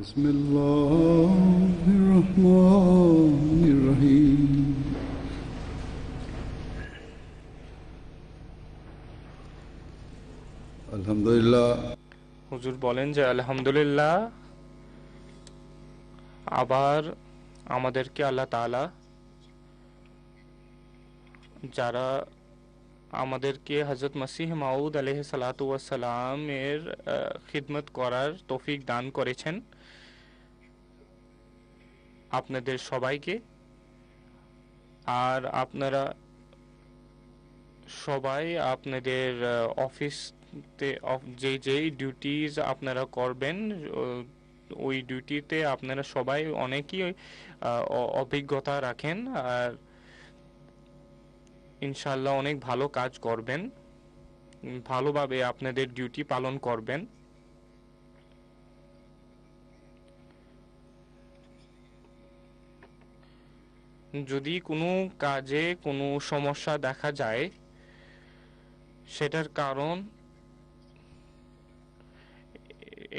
بسم الله الرحمن الرحيم الحمد لله হুজুর বলেন যে আলহামদুলিল্লাহ আবার আমাদেরকে আল্লাহ তাআলা যারা আমাদেরকে হজরত মসিহ মাউদ আলহ সালাতামের খিদমত করার তৌফিক দান করেছেন। আপনাদের সবাইকে। আর আপনারা সবাই আপনাদের অফিসতে যে যেই ডিউটিজ আপনারা করবেন ওই ডিউটিতে আপনারা সবাই অনেকই অভিজ্ঞতা রাখেন। আর ইনশাল্লাহ অনেক ভালো কাজ করবেন। ভালোভাবে আপনাদের ডিউটি পালন করবেন। যদি কোনো কাজে কোনো সমস্যা দেখা যায়, সেটার কারণ,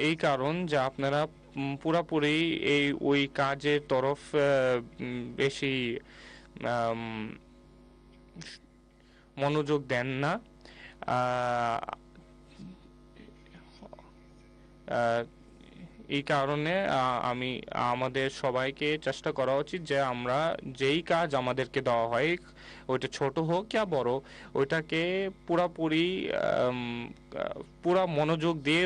এই কারণ যে আপনারা পুরাপুরি এই, ওই কাজের তরফ বেশি মনোযোগ দেন না। এই কারণে আমি, আমাদের সবাইকে চেষ্টা করা উচিত যে আমরা যেই কাজ আমাদেরকে দেওয়া হয়, ওইটা ছোট হোক ইয়া বড়, ওইটাকে পুরাপুরি পুরা মনোযোগ দিয়ে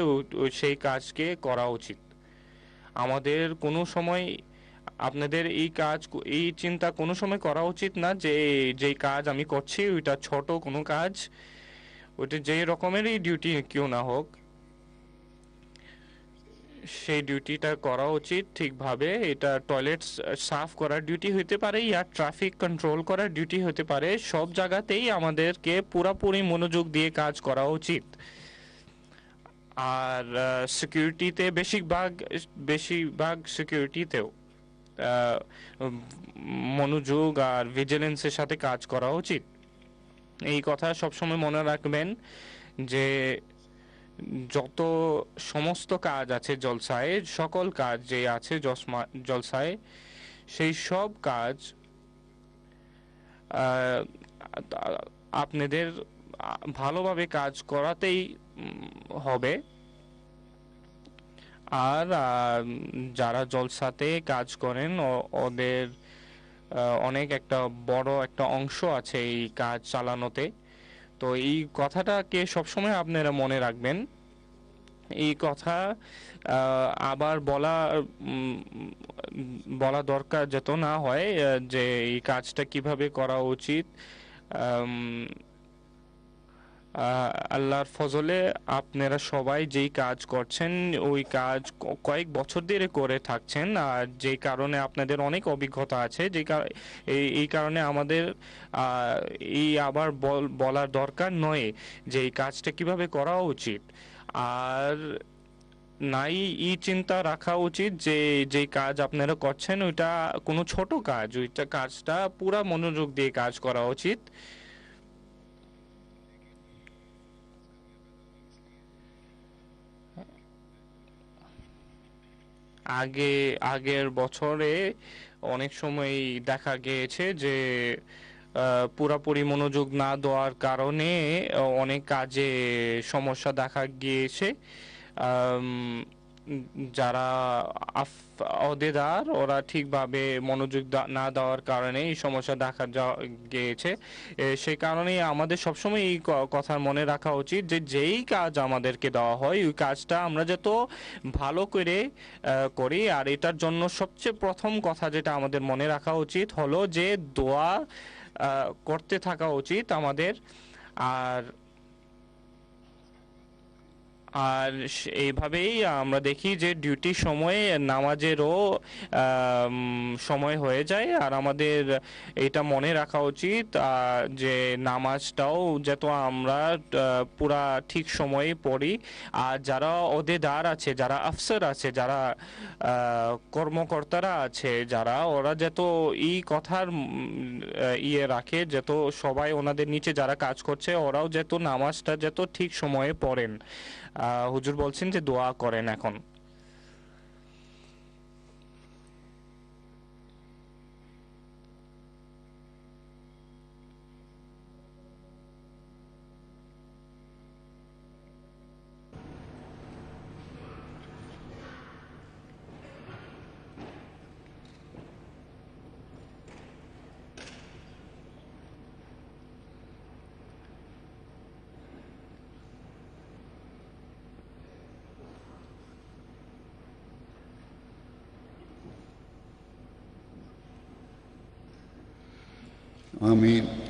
সেই কাজকে করা উচিত। আমাদের কোনো সময় আপনাদের এই কাজ এই চিন্তা কোনো সময় করা উচিত না যে যেই কাজ আমি করছি ওইটা ছোট কোনো কাজ। ওইটা যে রকমেরই ডিউটি কেউ না হোক, সেই ডিউটিটা করা উচিত ঠিকভাবে। এটা টয়লেট সাফ করার ডিউটি হতে পারে ইয়া ট্রাফিক কন্ট্রোল করার ডিউটি হতে পারে। সব জায়গাতেই আমাদেরকে পুরাপুরি মনোযোগ দিয়ে কাজ করা উচিত। আর সিকিউরিটিতে বেশিরভাগ বেশিরভাগ সিকিউরিটিতেও মনোযোগ আর ভিজিলেন্সের সাথে কাজ করা উচিত। এই কথা সবসময় মনে রাখবেন যে যত সমস্ত কাজ আছে জলসায়, সকল কাজ যে আছে জলসায়, সেই সব কাজ আপনাদের ভালোভাবে কাজ করাতেই হবে। আর যারা জলসাতে কাজ করেন ওদের অনেক একটা বড় একটা অংশ আছে এই কাজ চালানোতে। তো এই কথাটাকে সবসময় আপনারা মনে রাখবেন। এই কথা আবার বলা বলা দরকার যত না হয় যে এই কাজটা কীভাবে করা উচিত আল্লাহর ফজলে আপনারা সবাই যেই কাজ করছেন, ওই কাজ কয়েক বছর ধরে করে থাকছেন। আর যেই কারণে আপনাদের অনেক অভিজ্ঞতা আছে, যে এই কারণে আমাদের এই আবার বল- বলার দরকার নয় যে এই কাজটা কীভাবে করা উচিত। আর নাই ই চিন্তা রাখা উচিত যে যে কাজ আপনারা করছেন, ওইটা কোনো ছোট কাজ, ওইটা কাজটা পুরা মনোযোগ দিয়ে কাজ করা উচিত। আগে, আগের বছরে অনেক সময় দেখা গিয়েছে যে পুরাপুরি মনোযোগ না দেওয়ার কারণে অনেক কাজে সমস্যা দেখা গিয়েছে। যারা অদেদার, ওরা ঠিকভাবে মনোযোগ না দেওয়ার কারণে এই সমস্যা দেখা গিয়েছে। সেই কারণেই আমাদের সবসময় এই কথা মনে রাখা উচিত যে, যেই কাজ আমাদেরকে দেওয়া হয়, ওই কাজটা আমরা যত ভালো করে করি, আর এটার জন্য সবচেয়ে প্রথম কথা যেটা আমাদের মনে রাখা উচিত হলো যে, দোয়া করতে থাকা উচিত আমাদের। আর আর এইভাবেই আমরা দেখি যে ডিউটির সময়ে নামাজেরও সময় হয়ে যায়। আর আমাদের এটা মনে রাখা উচিত যে নামাজটাও যত আমরা পুরা ঠিক সময়ে পড়ি। আর যারা ওদেদার আছে, যারা আফসার আছে, যারা কর্মকর্তারা আছে, যারা ওরা যত এই কথার ইয়ে রাখে, যত সবাই ওনাদের নিচে যারা কাজ করছে, ওরাও যত নামাজটা যত ঠিক সময়ে পড়েন। হুজুর বলছেন যে দোয়া করেন এখন। I mean.